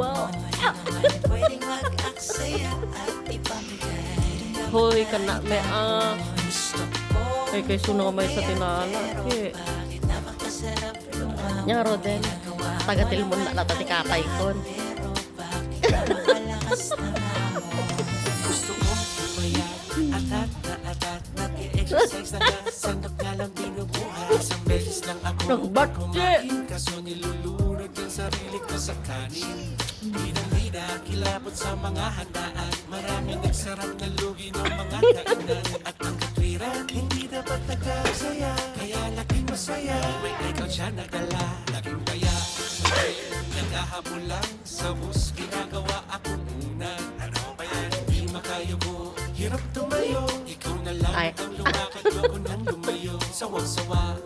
wow. Hoy, kana may ah. Ay, kay suno may sa tinala. Eh. Nya Roden, tagatil mo na natin katay kon. Gusto ko atat na atat Nag-exercise na sandok na lang binubuhay lang ako Nagbatye Kaso nilulunod yung sarili ko sa Kilabot sa mga handaan. Marami nagsarap na lugi ng mga kainan. At ang katwiran Hindi dapat nagkasaya Kaya laging masaya. May ikaw siya nagdala. Laging kaya. Naghahabol lang sa bus Ginagawa akong una Ano ba yan? Hindi makayuko Hirap tumayo. Ikaw na lang ang lumakad. Ako nang lumayo. Sawang-sawa